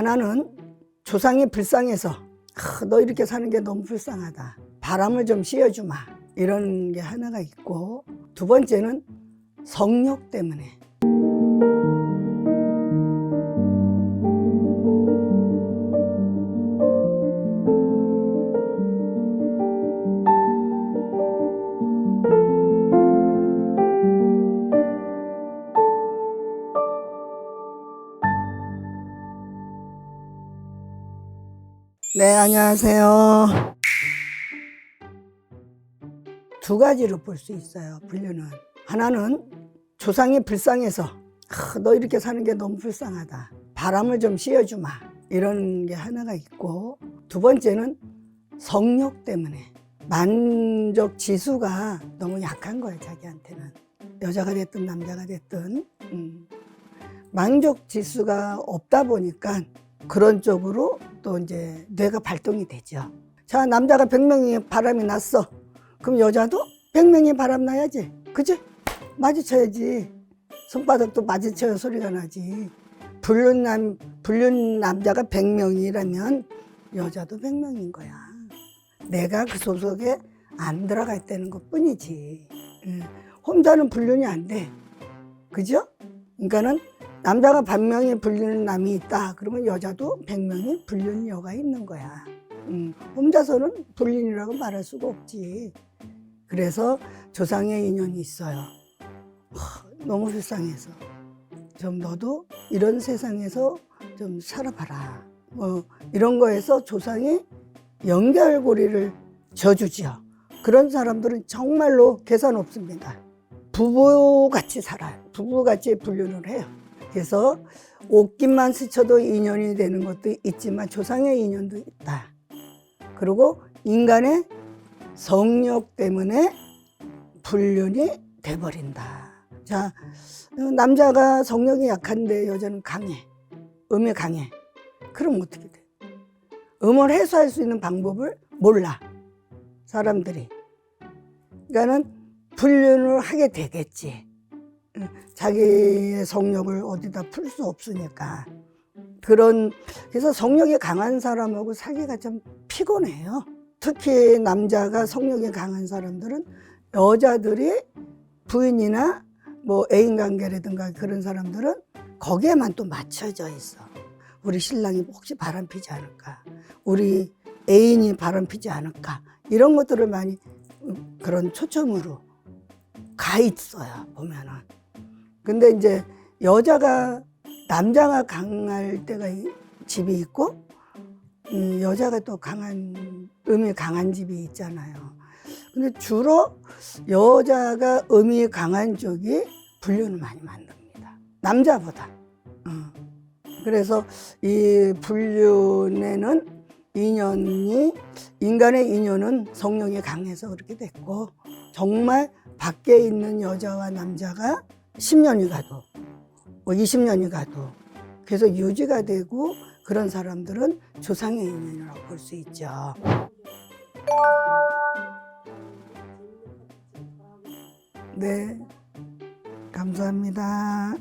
하나는 조상이 불쌍해서 아, 너 이렇게 사는 게 너무 불쌍하다. 바람을 좀 씌워주마. 이런 게 하나가 있고 두 번째는 성욕 때문에 네, 안녕하세요. 두 가지로 볼 수 있어요, 분류는. 하나는 조상이 불쌍해서, 아, 너 이렇게 사는 게 너무 불쌍하다. 바람을 좀 씌워주마. 이런 게 하나가 있고, 두 번째는 성욕 때문에. 만족 지수가 너무 약한 거예요, 자기한테는. 여자가 됐든 남자가 됐든. 음. 만족 지수가 없다 보니까 그런 쪽으로 또 이제 뇌가 발동이 되죠. 자, 남자가 100명이 바람이 났어. 그럼 여자도 100명이 바람 나야지. 그지? 마주쳐야지. 손바닥도 마주쳐야 소리가 나지. 불륜 남, 불륜 남자가 100명이라면 여자도 100명인 거야. 내가 그 소속에 안 들어가 있다는 것 뿐이지. 응. 혼자는 불륜이 안 돼. 그죠? 그러니까는 남자가 반명이 불리는 남이 있다. 그러면 여자도 백명이 불리는 여가 있는 거야. 음, 혼자서는 불륜이라고 말할 수가 없지. 그래서 조상의 인연이 있어요. 하, 너무 불쌍해서. 좀 너도 이런 세상에서 좀 살아봐라. 뭐 이런 거에서 조상이 연결고리를 져주지요. 그런 사람들은 정말로 계산 없습니다. 부부같이 살아요. 부부같이 분류를 해요. 그래서 옷깃만 스쳐도 인연이 되는 것도 있지만 조상의 인연도 있다. 그리고 인간의 성욕 때문에 불륜이 돼버린다. 자, 남자가 성욕이 약한데 여자는 강해. 음이 강해. 그럼 어떻게 돼? 음을 해소할 수 있는 방법을 몰라. 사람들이. 그러니까는 불륜을 하게 되겠지. 자기의 성욕을 어디다 풀 수 없으니까. 그런, 그래서 성욕이 강한 사람하고 사귀가 좀 피곤해요. 특히 남자가 성욕이 강한 사람들은 여자들이 부인이나 뭐 애인 관계라든가 그런 사람들은 거기에만 또 맞춰져 있어. 우리 신랑이 혹시 바람 피지 않을까? 우리 애인이 바람 피지 않을까? 이런 것들을 많이 음, 그런 초점으로 가 있어요, 보면은. 근데 이제 여자가 남자가 강할 때가 이- 집이 있고 음, 여자가 또 강한 음이 강한 집이 있잖아요. 근데 주로 여자가 음이 강한 쪽이 불륜을 많이 만듭니다. 남자보다. 어. 그래서 이 불륜에는 인연이 인간의 인연은 성령이 강해서 그렇게 됐고 정말 밖에 있는 여자와 남자가 10년이 가도 뭐 20년이 가도 계속 유지가 되고 그런 사람들은 조상의 인연이라고 볼 수 있죠. 네. 감사합니다.